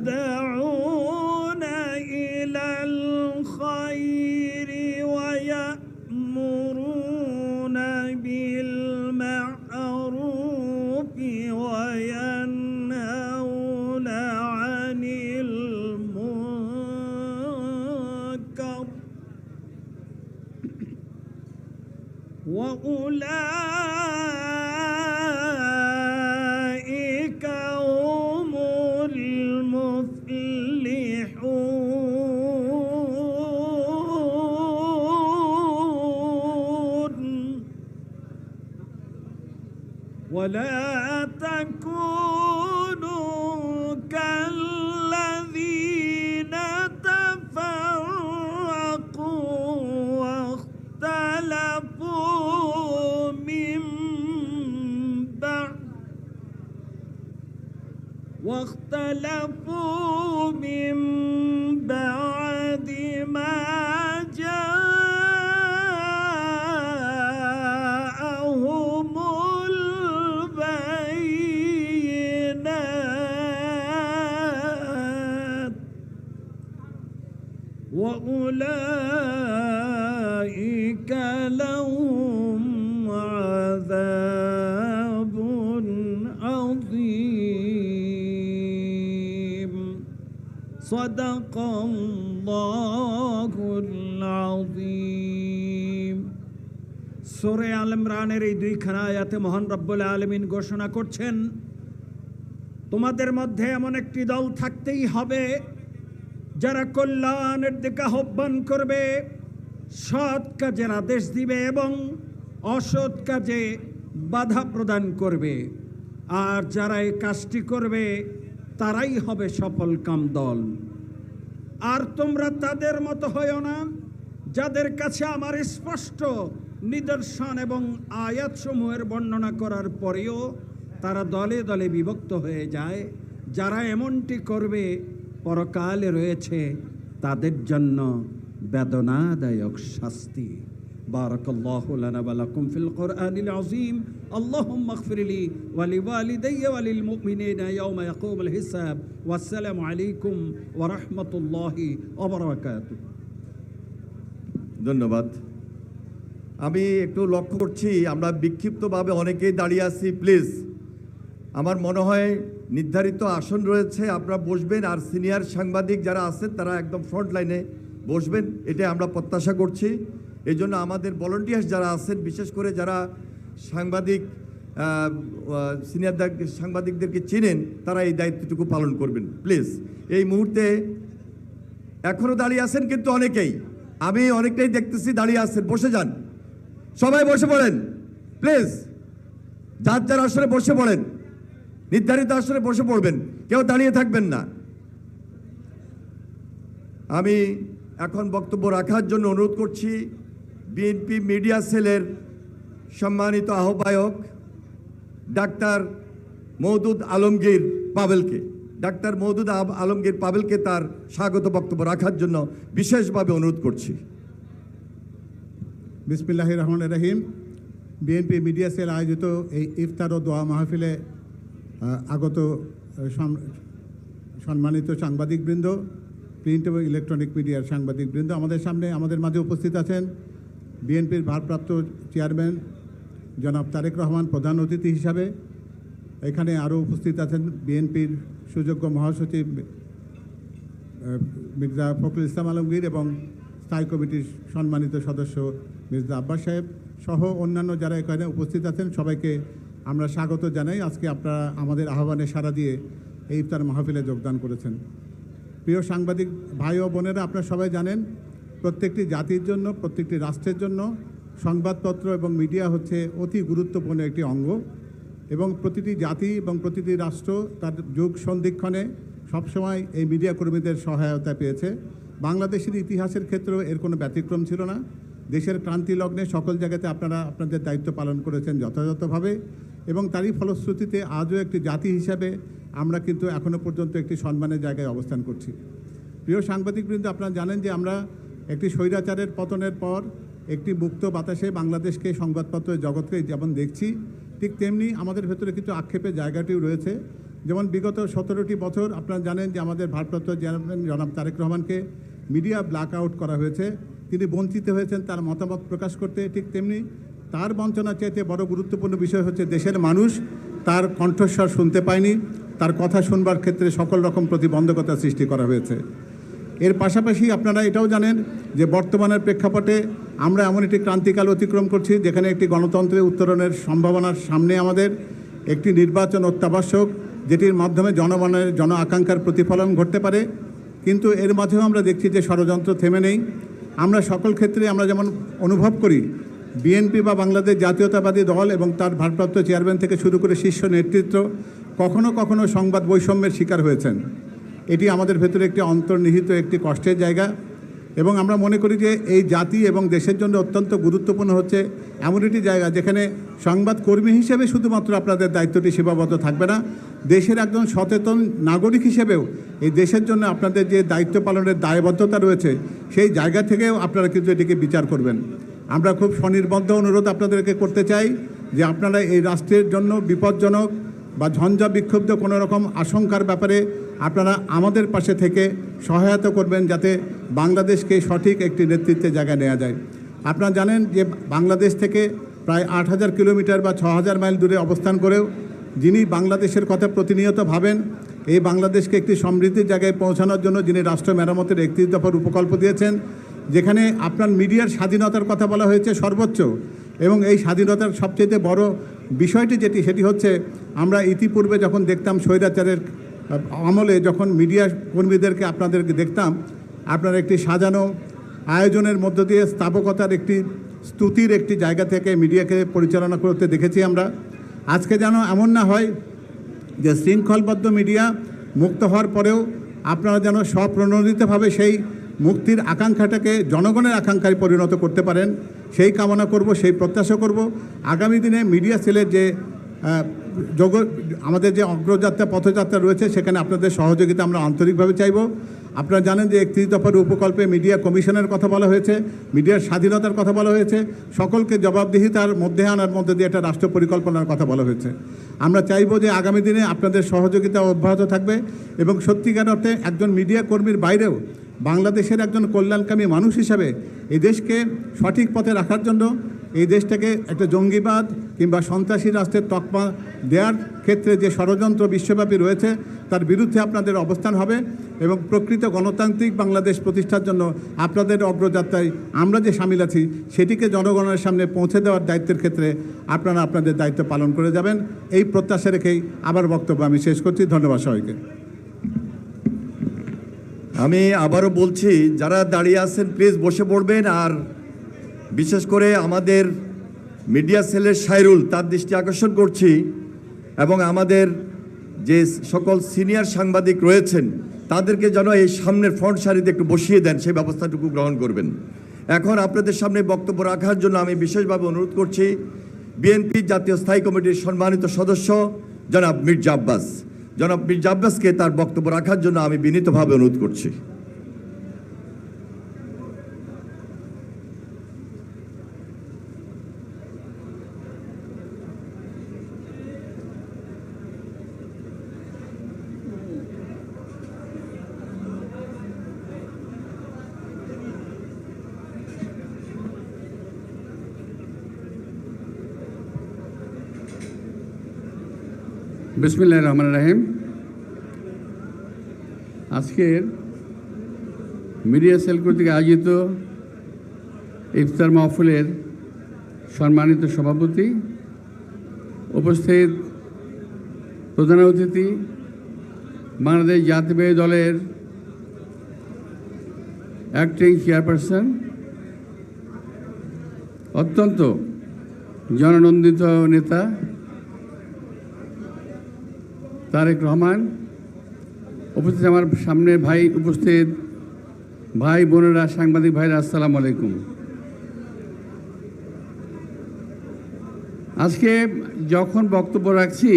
يدعون إلى الخير. واختلفوا সুরে আল ইমরানের এই দুইখানা আয়াতে মহান রব্বুল আলমিন ঘোষণা করছেন, তোমাদের মধ্যে এমন একটি দল থাকতেই হবে যারা কল্যাণের দিকে আহ্বান করবে, সৎ কাজের আদেশ দিবে এবং অসৎ কাজে বাধা প্রদান করবে। আর যারা এই কাজটি করবে, তারাই হবে সফল কাম দল। আর তোমরা তাদের মতো হয়েও না, যাদের কাছে আমার স্পষ্ট নিদর্শন এবং আয়াতসমূহের বর্ণনা করার পরেও তারা দলে দলে বিভক্ত হয়ে যায় যারা এমনটি করবে পরকালে রয়েছে তাদের জন্য বেদনাদায়ক শাস্তি بارك الله لنا ولكم في القرآن العظيم اللهم اغفر لي ولوالدي وللمؤمنين يوم يقوم الحساب والسلام عليكم ورحمة الله وبركاته ধন্যবাদ আমি একটু লক্ষ্য করছি, আমরা বিক্ষিপ্তভাবে অনেকেই দাঁড়িয়ে আছি, প্লিজ। আমার মনে হয় নির্ধারিত আসন রয়েছে, আপনারা বসবেন, আর সিনিয়র সাংবাদিক যারা আছেন, তারা একদম ফ্রন্ট লাইনে বসবেন এটা আমরা প্রত্যাশা করছি। এই জন্য আমাদের ভলেন্টিয়ার্স যারা আছেন, বিশেষ করে যারা সাংবাদিক সিনিয়র সাংবাদিকদেরকে চেনেন, তারা এই দায়িত্বটুকু পালন করবেন, প্লিজ। এই মুহূর্তে এখনও দাঁড়িয়ে আছেন কিন্তু অনেকেই। আমি অনেকটাই দেখতেছি দাঁড়িয়ে আছেন, বসে যান। সবাই বসে পড়েন প্লিজ যার যার আসরে বসে পড়েন, নির্ধারিত আসরে বসে পড়বেন, কেউ দাঁড়িয়ে থাকবেন না। আমি এখন বক্তব্য রাখার জন্য অনুরোধ করছি বিএনপি মিডিয়া সেলের সম্মানিত আহ্বায়ক ডাক্তার মৌদুদ আলমগীর পাবেলকে। ডাক্তার মৌদুদ আলমগীর পাবেলকে তার স্বাগত বক্তব্য রাখার জন্য বিশেষভাবে অনুরোধ করছি। বিসমিল্লাহ রহমান রহিম। বিএনপি মিডিয়া সেল আয়োজিত এই ইফতার ও দোয়া মাহফিলে আগত সম্মানিত সাংবাদিকবৃন্দ, প্রিন্ট এবং ইলেকট্রনিক মিডিয়ার সাংবাদিকবৃন্দ আমাদের সামনে, আমাদের মাঝে উপস্থিত আছেন বিএনপির ভারপ্রাপ্ত চেয়ারম্যান জনাব তারেক রহমান, প্রধান অতিথি হিসাবে। এখানে আরও উপস্থিত আছেন বিএনপির সুযোগ্য মহাসচিব মির্জা ফখরুল ইসলাম আলমগীর এবং স্থায়ী কমিটির সম্মানিত সদস্য মির্জা আব্বাস সাহেব সহ অন্যান্য যারা এখানে উপস্থিত আছেন, সবাইকে আমরা স্বাগত জানাই। আজকে আপনারা আমাদের আহ্বানে সাড়া দিয়ে এই ইফতার মাহফিলে যোগদান করেছেন। প্রিয় সাংবাদিক, ভাই ও বোনেরা, আপনারা সবাই জানেন, প্রত্যেকটি জাতির জন্য, প্রত্যেকটি রাষ্ট্রের জন্য সংবাদপত্র এবং মিডিয়া হচ্ছে অতি গুরুত্বপূর্ণ একটি অঙ্গ এবং প্রতিটি জাতি এবং প্রতিটি রাষ্ট্র তার যুগ সন্ধিক্ষণে সবসময় এই মিডিয়া কর্মীদের সহায়তা পেয়েছে। বাংলাদেশের ইতিহাসের ক্ষেত্রেও এর কোনো ব্যতিক্রম ছিল না। দেশের ক্রান্তি লগ্নে সকল জায়গাতে আপনারা আপনাদের দায়িত্ব পালন করেছেন যথাযথভাবে এবং তারই ফলশ্রুতিতে আজও একটি জাতি হিসাবে আমরা কিন্তু এখনও পর্যন্ত একটি সম্মানের জায়গায় অবস্থান করছি। প্রিয় সাংবাদিকবৃন্দ, আপনারা জানেন যে আমরা একটি স্বৈরাচারের পতনের পর একটি মুক্ত বাতাসে বাংলাদেশকে সংবাদপত্রের জগৎকে যেমন দেখছি, ঠিক তেমনি আমাদের ভেতরে কিছু আক্ষেপের জায়গাটিও রয়েছে। যেমন বিগত সতেরোটি বছর আপনারা জানেন যে আমাদের ভারপ্রাপ্ত চেয়ারম্যান জনাব তারেক রহমানকে মিডিয়া ব্ল্যাক আউট করা হয়েছে। তিনি বঞ্চিত হয়েছেন, তার মতামত প্রকাশ করতে ঠিক তেমনি তার বঞ্চনার চাইতে বড় গুরুত্বপূর্ণ বিষয় হচ্ছে দেশের মানুষ তার কণ্ঠস্বর শুনতে পায়নি, তার কথা শুনবার ক্ষেত্রে সকল রকম প্রতিবন্ধকতা সৃষ্টি করা হয়েছে। এর পাশাপাশি আপনারা এটাও জানেন যে বর্তমানের প্রেক্ষাপটে আমরা এমন একটি ক্রান্তিকাল অতিক্রম করছি, যেখানে একটি গণতন্ত্রের উত্তরণের সম্ভাবনার সামনে আমাদের একটি নির্বাচন অত্যাবশ্যক, যেটির মাধ্যমে জনগণের জন আকাঙ্ক্ষার প্রতিফলন ঘটতে পারে। কিন্তু এর মাঝেও আমরা দেখছি যে ষড়যন্ত্র থেমে নেই। আমরা সকল ক্ষেত্রে আমরা যেমন অনুভব করি, বিএনপি বা বাংলাদেশ জাতীয়তাবাদী দল এবং তার ভারপ্রাপ্ত চেয়ারম্যান থেকে শুরু করে শীর্ষ নেতৃত্ব কখনো কখনো সংবাদ বৈষম্যের শিকার হয়েছেন। এটি আমাদের ভেতরে একটি অন্তর্নিহিত একটি কষ্টের জায়গা এবং আমরা মনে করি যে এই জাতি এবং দেশের জন্য অত্যন্ত গুরুত্বপূর্ণ হচ্ছে এমন একটি জায়গা যেখানে সংবাদকর্মী হিসেবে শুধুমাত্র আপনাদের দায়িত্বটি সীমাবদ্ধ থাকবে না দেশের একজন সচেতন নাগরিক হিসেবেও এই দেশের জন্য আপনাদের যে দায়িত্ব পালনের দায়বদ্ধতা রয়েছে, সেই জায়গা থেকেও আপনারা কিন্তু এটিকে বিচার করবেন। আমরা খুব স্বনির্বদ্ধ অনুরোধ আপনাদেরকে করতে চাই যে আপনারা এই রাষ্ট্রের জন্য বিপজ্জনক বা ঝঞ্ঝা বিক্ষুব্ধ কোনো রকম আশঙ্কার ব্যাপারে আপনারা আমাদের পাশে থেকে সহায়তা করবেন যাতে বাংলাদেশকে সঠিক একটি নেতৃত্বের জায়গায় নেওয়া যায়। আপনারা জানেন যে বাংলাদেশ থেকে প্রায় আট হাজার কিলোমিটার বা ছ হাজার মাইল দূরে অবস্থান করেও যিনি বাংলাদেশের কথা প্রতিনিয়ত ভাবেন, এই বাংলাদেশকে একটি সমৃদ্ধির জায়গায় পৌঁছানোর জন্য যিনি রাষ্ট্র মেরামতের একত্রিশ দফার উপকল্প দিয়েছেন, যেখানে আপনার মিডিয়ার স্বাধীনতার কথা বলা হয়েছে সর্বোচ্চ। এবং এই স্বাধীনতার সবচেয়ে বড় বিষয়টি যেটি, সেটি হচ্ছে আমরা ইতিপূর্বে যখন দেখতাম স্বৈরাচারের আমলে, যখন মিডিয়া কর্মীদেরকে আপনাদেরকে দেখতাম, আপনার একটি সাজানো আয়োজনের মধ্য দিয়ে স্থাপকতার একটি স্তুতির একটি জায়গা থেকে মিডিয়াকে পরিচালনা করতে দেখেছি আমরা। আজকে যেন এমন না হয় যে শৃঙ্খলবদ্ধ মিডিয়া মুক্ত হওয়ার পরেও আপনারা যেন স্বপ্রণোদিতভাবে সেই মুক্তির আকাঙ্ক্ষাটাকে জনগণের আকাঙ্ক্ষায় পরিণত করতে পারেন, সেই কামনা করব, সেই প্রত্যাশা করব। আগামী দিনে মিডিয়া সেলের যে যোগ আমাদের যে অগ্রযাত্রা, পথযাত্রা রয়েছে, সেখানে আপনাদের সহযোগিতা আমরা আন্তরিকভাবে চাইব। আপনারা জানেন যে একত্রিশ দফার উপকল্পে মিডিয়া কমিশনের কথা বলা হয়েছে, মিডিয়ার স্বাধীনতার কথা বলা হয়েছে, সকলকে জবাবদিহিতার মধ্যে আনার মধ্যে দিয়ে একটা রাষ্ট্র পরিকল্পনার কথা বলা হয়েছে। আমরা চাইব যে আগামী দিনে আপনাদের সহযোগিতা অব্যাহত থাকবে এবং সত্যিকার অর্থে একজন মিডিয়া কর্মীর বাইরেও বাংলাদেশের একজন কল্যাণকামী মানুষ হিসাবে এই দেশকে সঠিক পথে রাখার জন্য এই দেশটাকে একটা জঙ্গিবাদ কিংবা সন্ত্রাসী রাষ্ট্রের তকমা দেওয়ার ক্ষেত্রে যে ষড়যন্ত্র বিশ্বব্যাপী রয়েছে, তার বিরুদ্ধে আপনাদের অবস্থান হবে এবং প্রকৃত গণতান্ত্রিক বাংলাদেশ প্রতিষ্ঠার জন্য আপনাদের অগ্রযাত্রায় আমরা যে সামিল আছি, সেটিকে জনগণের সামনে পৌঁছে দেওয়ার দায়িত্বের ক্ষেত্রে আপনারা আপনাদের দায়িত্ব পালন করে যাবেন। এই প্রত্যাশা রেখেই আবার বক্তব্য আমি শেষ করছি। ধন্যবাদ সবাইকে। আমি আবারও বলছি, যারা দাঁড়িয়ে আছেন প্লিজ বসে পড়বেন আর বিশেষ করে আমাদের মিডিয়া সেলের সাইরুল, তার দৃষ্টি আকর্ষণ করছি এবং আমাদের যে সকল সিনিয়র সাংবাদিক রয়েছেন, তাদেরকে যেন এই সামনের ফ্রন্ট সারিতে একটু বসিয়ে দেন, সেই ব্যবস্থাটুকু গ্রহণ করবেন। এখন আপনাদের সামনে বক্তব্য রাখার জন্য আমি বিশেষভাবে অনুরোধ করছি, বিএনপি জাতীয় স্থায়ী কমিটির সম্মানিত সদস্য জনাব মির্জা আব্বাস। জনাব মির্জা আব্বাসকে তার বক্তব্য রাখার জন্য আমি বিনীতভাবে অনুরোধ করছি। বিসমিল্লাহ রহমান রাহিম। আজকের মিডিয়া সেল কর্তৃক আয়োজিত ইফতার মাহফুলের সম্মানিত সভাপতি, উপস্থিত প্রধান অতিথি, বাংলাদেশ জাতীয় দলের অ্যাক্টিং চেয়ারপারসন অত্যন্ত জননন্দিত নেতা তারেক রহমান, উপস্থিত আমার সামনে ভাই উপস্থিত, ভাই বোনেরা, সাংবাদিক ভাইরা, আসসালামু আলাইকুম। আজকে যখন বক্তব্য রাখছি,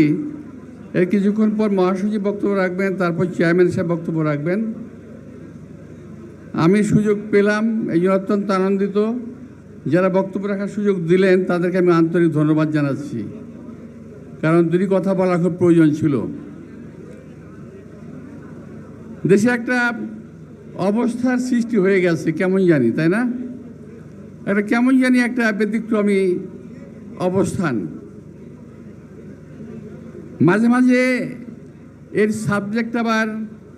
এর কিছুক্ষণ পর মহাসচিব বক্তব্য রাখবেন, তারপর চেয়ারম্যান সাহেব বক্তব্য রাখবেন। আমি সুযোগ পেলাম, এই জন্য অত্যন্ত আনন্দিত। যারা বক্তব্য রাখার সুযোগ দিলেন, তাদেরকে আমি আন্তরিক ধন্যবাদ জানাচ্ছি। কারণ দুটি কথা বলা খুব প্রয়োজন ছিল। দেশে একটা অবস্থার সৃষ্টি হয়ে গেছে, কেমন জানি, তাই না? একটা কেমন জানি একটা ব্যতিক্রমী অবস্থান। মাঝে মাঝে এর সাবজেক্ট আবার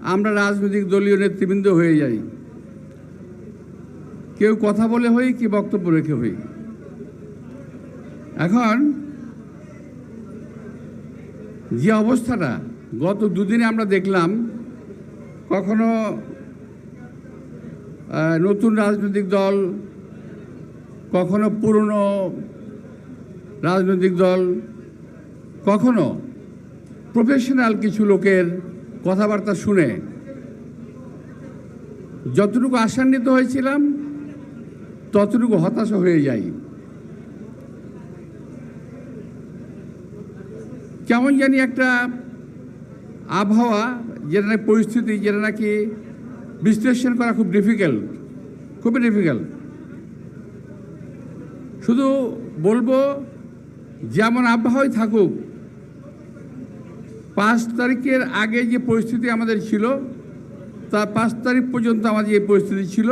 আমরা রাজনৈতিক দলীয় নেতৃবৃন্দ হয়ে যাই। কেউ কথা বলে হই কি বক্তব্য রেখে হই। এখন যে অবস্থাটা, গত দুদিনে আমরা দেখলাম কখনো নতুন রাজনৈতিক দল, কখনো পুরনো রাজনৈতিক দল, কখনো প্রফেশনাল কিছু লোকের কথাবার্তা শুনে যতটুকু আশান্বিত হয়েছিলাম, ততটুকু হতাশা হয়ে যাই। কেমন জানি একটা আবহাওয়া যেটা নাকি পরিস্থিতি, যেটা নাকি বিশ্লেষণ করা খুব ডিফিকাল্ট খুবই ডিফিকাল্ট শুধু বলব, যেমন আবহাওয়াই থাকুক, পাঁচ তারিখের আগে যে পরিস্থিতি আমাদের ছিল, তার পাঁচ তারিখ পর্যন্ত আমাদের যে পরিস্থিতি ছিল,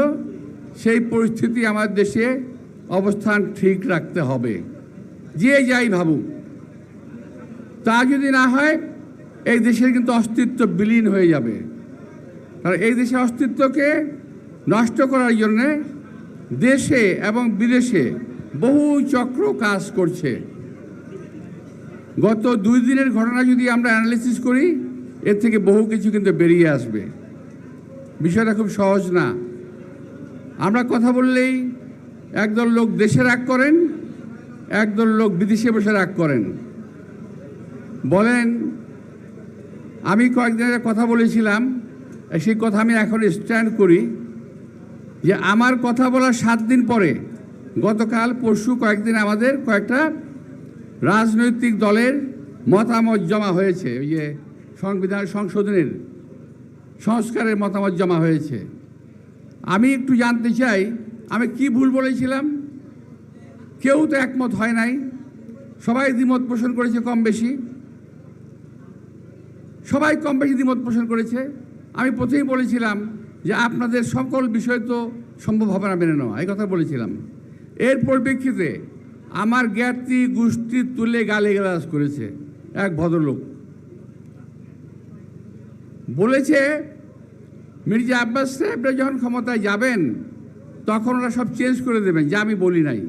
সেই পরিস্থিতি আমাদের দেশে অবস্থান ঠিক রাখতে হবে। যে যাই ভাবুক। তা যদি না হয় এই দেশের কিন্তু অস্তিত্ব বিলীন হয়ে যাবে। কারণ এই দেশের অস্তিত্বকে নষ্ট করার জন্যে দেশে এবং বিদেশে বহু চক্র কাজ করছে। গত দুই দিনের ঘটনা যদি আমরা অ্যানালিসিস করি, এর থেকে বহু কিছু কিন্তু বেরিয়ে আসবে। বিষয়টা খুব সহজ না। আমরা কথা বললেই একদল লোক দেশে রাগ করেন, একদল লোক বিদেশে বসে রাগ করেন। বলেন আমি কয়েকদিনের কথা বলেছিলাম, সেই কথা আমি এখন স্ট্যান্ড করি, যে আমার কথা বলার সাত দিন পরে, গতকাল, পরশু কয়েকদিন আমাদের কয়েকটা রাজনৈতিক দলের মতামত জমা হয়েছে, ওই যে সংবিধান সংশোধনের, সংস্কারের মতামত জমা হয়েছে। আমি একটু জানতে চাই, আমি কি ভুল বলেছিলাম? কেউ তো একমত হয় নাই। সবাই দ্বিমত পোষণ করেছে কম বেশি। সবাই কম বেশি দ্বিমত পোষণ করেছে। আমি প্রথমেই বলেছিলাম যে আপনাদের সকল বিষয় তো সম্ভব হবে না মেনে নেওয়া, এই কথা বলেছিলাম। এর পরিপ্রেক্ষিতে আমার জ্ঞাতি গোষ্ঠী তুলে গালে গালাজ করেছে এক ভদ্রলোক। বলেছে, মির্জা আব্বাস সাহেবরা যখন ক্ষমতায় যাবেন, তখন ওরা সব চেঞ্জ করে দেবেন, যা আমি বলি নাই।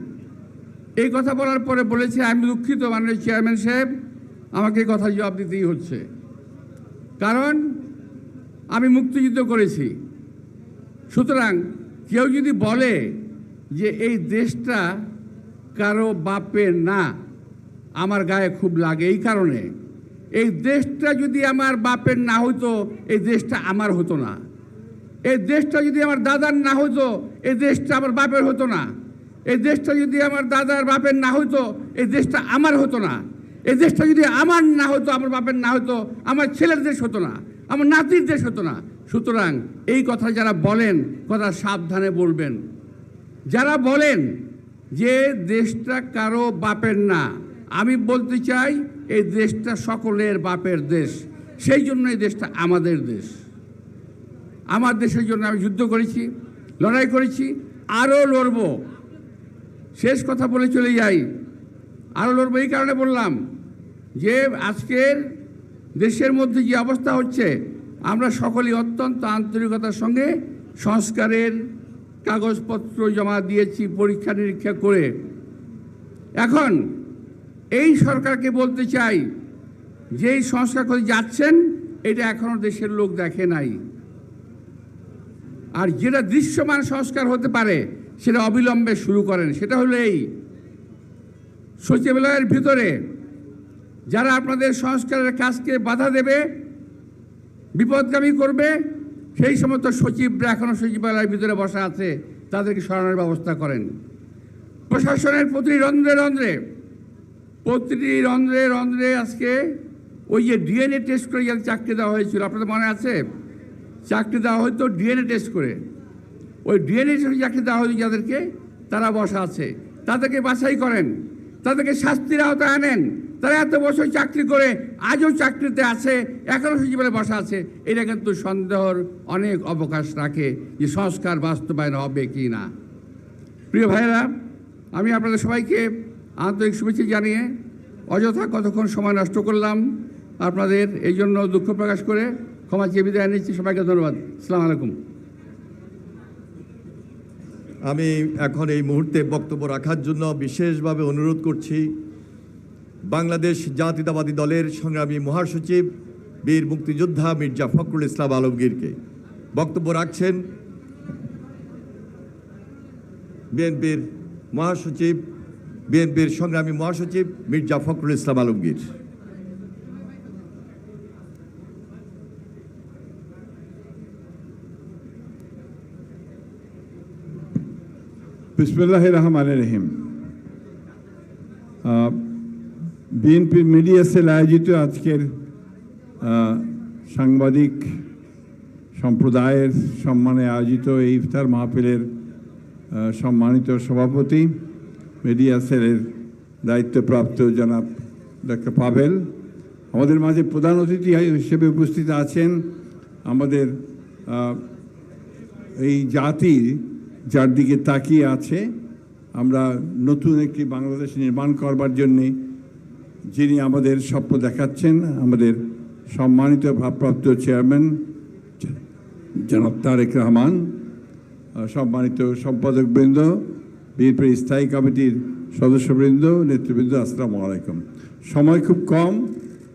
এই কথা বলার পরে বলেছে, আমি দুঃখিত মাননীয় চেয়ারম্যান সাহেব, আমাকে কথা জবাব দিতেই হচ্ছে। কারণ আমি মুক্তিযুদ্ধ করেছি। সুতরাং কেউ যদি বলে যে এই দেশটা কারও বাপের না, আমার গায়ে খুব লাগে এই কারণে। এই দেশটা যদি আমার বাপের না হতো এই দেশটা আমার হতো না। এই দেশটা যদি আমার দাদার না হতো এই দেশটা আমার বাপের হতো না। এই দেশটা যদি আমার দাদার বাপের না হতো এই দেশটা আমার হতো না। এই দেশটা যদি আমার না হতো আমার বাপের না হতো আমার ছেলের দেশ হতো না, আমার নাতির দেশ হতো না, সুতরাং এই কথা যারা বলেন, কথা সাবধানে বলবেন। যারা বলেন যে দেশটা কারও বাপের না, আমি বলতে চাই এই দেশটা সকলের বাপের দেশ, সেই জন্য এই দেশটা আমাদের দেশ। আমার দেশের জন্য আমি যুদ্ধ করেছি, লড়াই করেছি, আরও লড়ব। শেষ কথা বলে চলে যাই। আরও লড়বো, এই কারণে বললাম। যে আজকের দেশের মধ্যে যে অবস্থা হচ্ছে, আমরা সকলেই অত্যন্ত আন্তরিকতার সঙ্গে সংস্কারের কাগজপত্র জমা দিয়েছি, পরীক্ষা নিরীক্ষা করে। এখন এই সরকারকে বলতে চাই, যেই সংস্কার করে যাচ্ছেন, এটা এখনও দেশের লোক দেখে নাই। আর যেটা দৃশ্যমান সংস্কার হতে পারে, সেটা অবিলম্বে শুরু করেন। সেটা হলো এই। সচিবালয়ের ভিতরে যারা আপনাদের সংস্কারের কাজকে বাধা দেবে, বিপদগামী করবে, সেই সমস্ত সচিবরা এখনও সচিবালয়ের ভিতরে বসা আছে, তাদেরকে সরানোর ব্যবস্থা করেন। প্রশাসনের প্রতি রন্ধ্রে রন্ধ্রে, প্রতিটি রন্ধ্রে রন্ধ্রে আজকে ওই যে ডিএনএ টেস্ট করে যাদের চাকরি দেওয়া হয়েছিল, আপনাদের মনে আছে? চাকরি দেওয়া হয়তো ডিএনএ টেস্ট করে। ওই ডিএনএ চাকরি দেওয়া হয়তো যাদেরকে, তারা বসা আছে। তাদেরকে বাছাই করেন। তাদেরকে শাস্তির আওতায় আনেন। তারা এত বছর চাকরি করে, আজও চাকরিতে আছে, এখনও সচিবালয়ে বসা আছে। এটা কিন্তু সন্দেহর অনেক অবকাশ রাখে যে সংস্কার বাস্তবায়ন হবে কি না। প্রিয় ভাইয়েরা, আমি আপনাদের সবাইকে আন্তরিক শুভেচ্ছা জানিয়ে অযথা কতক্ষণ সময় নষ্ট করলাম আপনাদের এই জন্য দুঃখ প্রকাশ করে ক্ষমা চেয়ে বিদায় নিচ্ছি। সবাইকে ধন্যবাদ। আসসালামু আলাইকুম। আমি এখন এই মুহূর্তে বক্তব্য রাখার জন্য বিশেষভাবে অনুরোধ করছি। বাংলাদেশ জাতীয়তাবাদী দলের সংগ্রামী মহাসচিব, বীর মুক্তিযোদ্ধা মির্জা ফখরুল ইসলাম আলমগীরকে। বক্তব্য রাখছেন বিএনপির মহাসচিব, বিএনপির সংগ্রামী মহাসচিব মির্জা ফখরুল ইসলাম আলমগীর। বিসমুল্লাহ রহমান রহিম বিএনপি মিডিয়া সেল আয়োজিত আজকের সাংবাদিক সম্প্রদায়ের সম্মানে আয়োজিত এই ইফতার মাহফিলের সম্মানিত সভাপতি, মিডিয়া সেলের দায়িত্বপ্রাপ্ত জনাব ডক্টর পাভেল। আমাদের মাঝে প্রধান অতিথি হিসেবে উপস্থিত আছেন আমাদের এই জাতি যার দিকে তাকিয়ে আছে, আমরা নতুন একটি বাংলাদেশ নির্মাণ করবার জন্যে যিনি আমাদের স্বপ্ন দেখাচ্ছেন, আমাদের সম্মানিত ভারপ্রাপ্ত চেয়ারম্যান জনাব তারেক রহমান সম্মানিত সম্পাদকবৃন্দ, বিএনপির স্থায়ী কমিটির সদস্যবৃন্দ, নেতৃবৃন্দ, আসসালামু আলাইকুম। সময় খুব কম,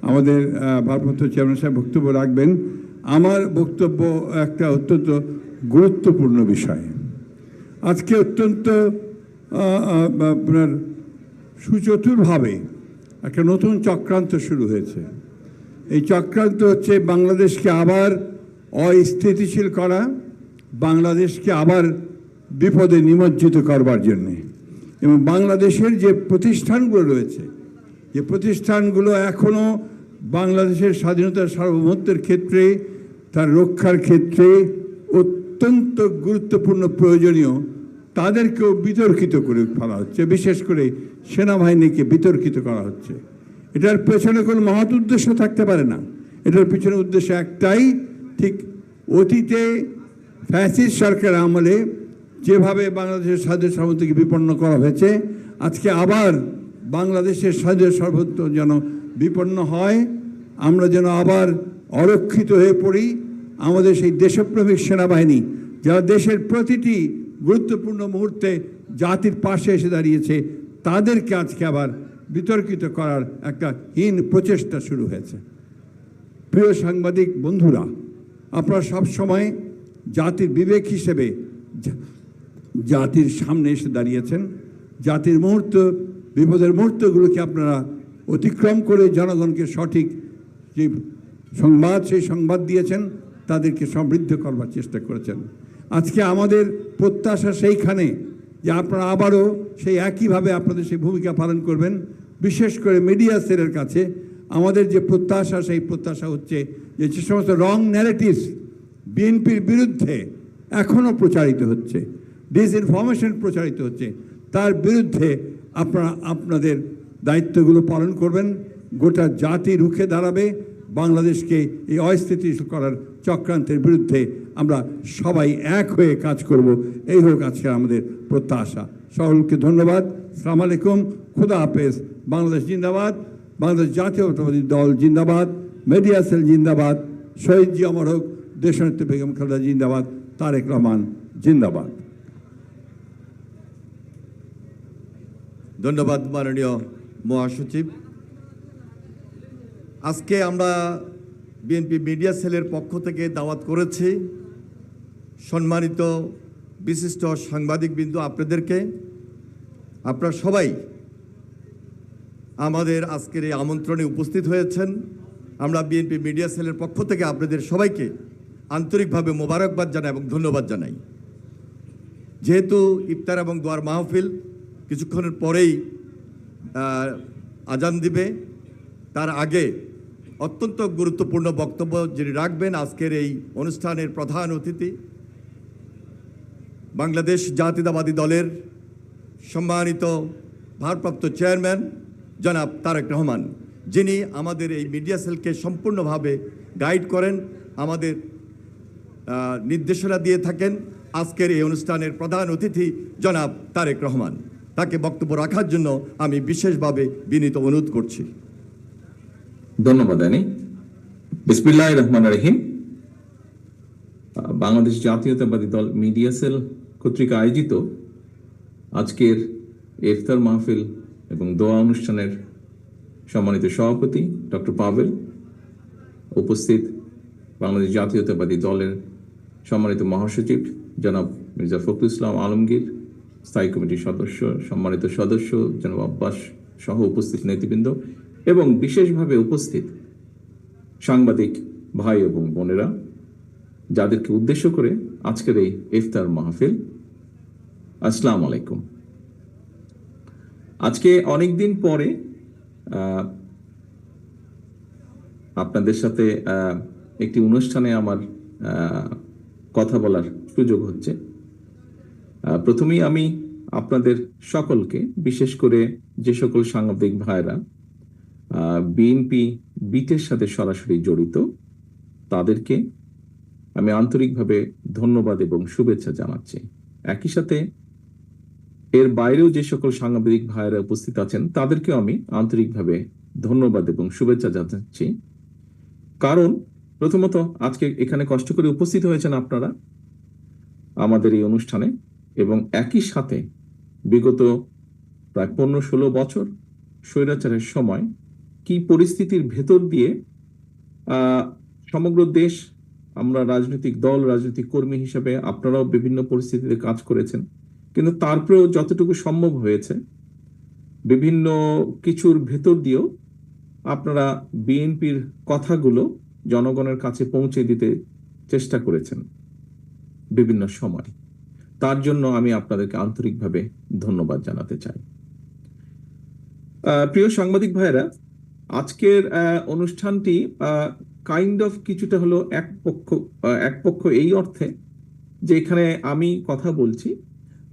আমাদের ভারপ্রাপ্ত চেয়ারম্যান সাহেব বক্তব্য রাখবেন। আমার বক্তব্য একটা অত্যন্ত গুরুত্বপূর্ণ বিষয়। আজকে অত্যন্ত আপনার সুচতুরভাবে একটা নতুন চক্রান্ত শুরু হয়েছে। এই চক্রান্ত হচ্ছে বাংলাদেশকে আবার অস্থিতিশীল করা, বাংলাদেশকে আবার বিপদে নিমজ্জিত করবার জন্যে। এবং বাংলাদেশের যে প্রতিষ্ঠানগুলো রয়েছে, যে প্রতিষ্ঠানগুলো এখনও বাংলাদেশের স্বাধীনতার সার্বভৌমত্বের ক্ষেত্রে, তার রক্ষার ক্ষেত্রে অত্যন্ত গুরুত্বপূর্ণ প্রয়োজনীয়, তাদেরকেও বিতর্কিত করে ফেলা হচ্ছে। বিশেষ করে সেনাবাহিনীকে বিতর্কিত করা হচ্ছে। এটার পেছনে কোনো মহৎ উদ্দেশ্য থাকতে পারে না। এটার পেছনে উদ্দেশ্য একটাই, ঠিক অতীতে ফ্যাসিস্ট সরকার আমলে যেভাবে বাংলাদেশের স্বাধীন সার্বত্রিক বিপন্ন করা হয়েছে, আজকে আবার বাংলাদেশের স্বাধীন সর্বত্র যেন বিপন্ন হয়, আমরা যেন আবার অরক্ষিত হয়ে পড়ি। আমাদের সেই দেশপ্রেমিক সেনাবাহিনী, যারা দেশের প্রতিটি গুরুত্বপূর্ণ মুহূর্তে জাতির পাশে এসে দাঁড়িয়েছে, তাদেরকে আজকে আবার বিতর্কিত করার একটা হীন প্রচেষ্টা শুরু হয়েছে। প্রিয় সাংবাদিক বন্ধুরা, আপনারা সব সময় জাতির বিবেক হিসেবে জাতির সামনে এসে দাঁড়িয়েছেন। জাতির মুহূর্ত, বিপদের মুহূর্তগুলোকে আপনারা অতিক্রম করে জনগণকে সঠিক যে সংবাদ, সেই সংবাদ দিয়েছেন। তাদেরকে সমৃদ্ধ করবার চেষ্টা করেছেন। আজকে আমাদের প্রত্যাশা সেইখানে যে আপনারা আবারও সেই একইভাবে আপনাদের সেই ভূমিকা পালন করবেন। বিশেষ করে মিডিয়া সেলের কাছে আমাদের যে প্রত্যাশা, সেই প্রত্যাশা হচ্ছে যে যে সমস্ত রং ন্যারেটিভস বিএনপির বিরুদ্ধে এখনও প্রচারিত হচ্ছে ডিসইনফরমেশন প্রচারিত হচ্ছে, তার বিরুদ্ধে আপনারা, আপনাদের দায়িত্বগুলো পালন করবেন। গোটা জাতি রুখে দাঁড়াবে। বাংলাদেশকে এই অস্থিতিশীল করার চক্রান্তের বিরুদ্ধে আমরা সবাই এক হয়ে কাজ করব। এই হোক আজকে আমাদের প্রত্যাশা। সকলকে ধন্যবাদ। সালাম আলাইকুম। খুদা হাফেজ। বাংলাদেশ জিন্দাবাদ। বাংলাদেশ জাতীয়তাবাদী দল জিন্দাবাদ। মিডিয়া সেল জিন্দাবাদ। শহীদ জি অমর হোক। দেশনেত্রী বেগম খালেদা জিন্দাবাদ। তারেক রহমান জিন্দাবাদ। ধন্যবাদ মাননীয় মহাসচিব। আজকে আমরা বিএনপি মিডিয়া সেলের পক্ষ থেকে দাওয়াত করেছি সম্মানিত বিশিষ্ট সাংবাদিকবৃন্দ আপনাদেরকে। আপনারা সবাই আমাদের আজকের এই আমন্ত্রণে উপস্থিত হয়েছেন। আমরা বিএনপি মিডিয়া সেলের পক্ষ থেকে আপনাদের সবাইকে আন্তরিকভাবে মোবারকবাদ জানাই এবং ধন্যবাদ জানাই। যেহেতু ইফতার এবং দোয়ার মাহফিল কিছুক্ষণের পরেই আজান দিবে তার আগে অত্যন্ত গুরুত্বপূর্ণ বক্তব্য যিনি রাখবেন আজকের এই অনুষ্ঠানের প্রধান অতিথি, বাংলাদেশ জাতীয়তাবাদী দলের সম্মানিত ভারপ্রাপ্ত চেয়ারম্যান জনাব তারেক রহমান, যিনি আমাদের এই মিডিয়া সেলকে সম্পূর্ণভাবে গাইড করেন, আমাদের নির্দেশনা দিয়ে থাকেন আজকের এই অনুষ্ঠানের প্রধান অতিথি জনাব তারেক রহমান। তাকে বক্তব্য রাখার জন্য আমি বিশেষভাবে বিনীত অনুরোধ করছি। ধন্যবাদ, আনি। বিসমিল্লাহ রহমান রহিম। বাংলাদেশ জাতীয়তাবাদী দল মিডিয়া সেল কর্তৃক আয়োজিত আজকের ইফতার মাহফিল এবং দোয়া অনুষ্ঠানের সম্মানিত সভাপতি ডক্টর পাভেল উপস্থিত বাংলাদেশ জাতীয়তাবাদী দলের সম্মানিত মহাসচিব জনাব মির্জা ফখরুল ইসলাম আলমগীর, স্থায়ী কমিটির সদস্য, সম্মানিত সদস্য জনাব আব্বাস সহ উপস্থিত নেতৃবৃন্দ এবং বিশেষভাবে উপস্থিত সাংবাদিক ভাই এবং বোনেরা, যাদেরকে উদ্দেশ্য করে আজকের এই ইফতার মাহফিল। আসসালামু আলাইকুম। আজকে অনেক দিন পরে আপনাদের সাথে একটি অনুষ্ঠানে আমার কথা বলার সুযোগ হচ্ছে। প্রথমেই আমি আপনাদের সকলকে, বিশেষ করে যে সকল সাংবাদিক ভাইরা বিএনপি বিটের সাথে সরাসরি জড়িত। তাদেরকে আমি আন্তরিকভাবে ধন্যবাদ এবং শুভেচ্ছা জানাচ্ছি। একই সাথে এর বাইরেও যে সকল সাংবাদিক ভাইয়েরা উপস্থিত আছেন, তাদেরকেও আমি আন্তরিকভাবে ধন্যবাদ এবং শুভেচ্ছা জানাচ্ছি। কারণ প্রথমত আজকে এখানে কষ্ট করে উপস্থিত হয়েছেন আপনারা আমাদের এই অনুষ্ঠানে এবং একই সাথে বিগত প্রায় পনেরো ষোলো বছর স্বৈরাচারের সময় কি পরিস্থিতির ভেতর দিয়ে সমগ্র দেশ, আমরা রাজনৈতিক দল, রাজনৈতিক কর্মী হিসেবে আপনারাও বিভিন্ন পরিস্থিতিতে কাজ করেছেন। কিন্তু তারপরেও যতটুকু সম্ভব হয়েছে, বিভিন্ন কিছুর ভেতর দিয়েও আপনারা বিএনপির কথাগুলো জনগণের কাছে পৌঁছে দিতে চেষ্টা করেছেন বিভিন্ন সময়। তার জন্য আমি আপনাদেরকে আন্তরিকভাবে ধন্যবাদ জানাতে চাই। প্রিয় সাংবাদিক ভাইয়েরা আজকের অনুষ্ঠানটি কাইন্ড অফ কিছুটা হলো এক পক্ষ এক পক্ষ এই অর্থে যে এখানে আমি কথা বলছি।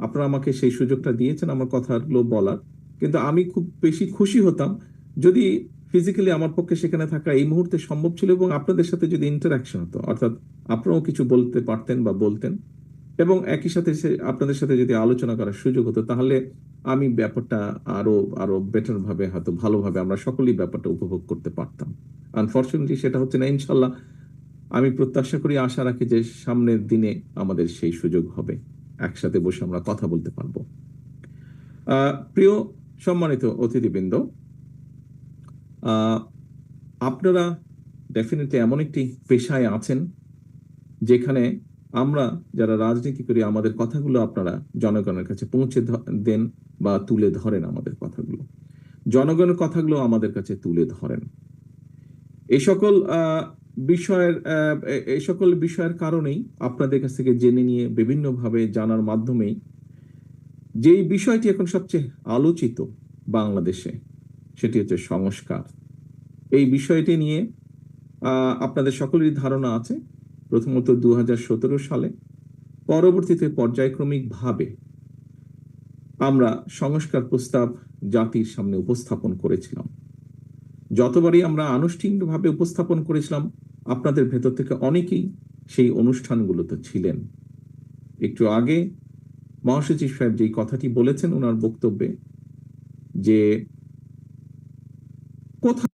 আপনারা আমাকে সেই সুযোগটা দিয়েছেন আমার কথাগুলো বলার। কিন্তু আমি খুব বেশি খুশি হতাম যদি ফিজিক্যালি আমার পক্ষে সেখানে থাকা এই মুহূর্তে সম্ভব ছিল এবং আপনাদের সাথে যদি ইন্টারাকশন হতো, অর্থাৎ আপনারাও কিছু বলতে পারতেন বা বলতেন এবং একই সাথে আপনাদের সাথে যদি আলোচনা করার সুযোগ হতো, তাহলে আমি ব্যাপারটা আরও আরও বেটার ভাবে হয়তো ভালোভাবে আমরা সকলেই ব্যাপারটা উপভোগ করতে পারতাম। আনফর্চুনেটলি সেটা হচ্ছে না, ইনশাল্লাহ। আমি প্রত্যাশা করি, আশা রাখি যে সামনের দিনে আমাদের সেই সুযোগ হবে। একসাথে বসে আমরা কথা বলতে পারব। প্রিয় সম্মানিত অতিথিবৃন্দ আপনারা ডেফিনেটলি এমন একটি পেশায় আছেন যেখানে আমরা যারা রাজনীতি করি, আমাদের কথাগুলো আপনারা জনগণের কাছে পৌঁছে দেন বা তুলে ধরেন আমাদের কথাগুলো। জনগণের কথাগুলো আমাদের কাছে তুলে ধরেন। এই সকল বিষয়ের এই সকল বিষয়ের কারণেই আপনাদের কাছ থেকে জেনে নিয়ে বিভিন্নভাবে জানার মাধ্যমেই যেই বিষয়টি এখন সবচেয়ে আলোচিত বাংলাদেশে, সেটি হচ্ছে সংস্কার। এই বিষয়টি নিয়ে আপনাদের সকলেরই ধারণা আছে। প্রথমত দু সালে, পরবর্তীতে পর্যায়ক্রমিকভাবে আমরা সংস্কার প্রস্তাব জাতির সামনে উপস্থাপন করেছিলাম। যতবারই আমরা আনুষ্ঠানিকভাবে উপস্থাপন করেছিলাম, আপনাদের ভেতর থেকে অনেকেই সেই অনুষ্ঠানগুলোতে ছিলেন। একটু আগে মহাসচিব সাহেব যেই কথাটি বলেছেন, ওনার বক্তব্যে যে কোথাও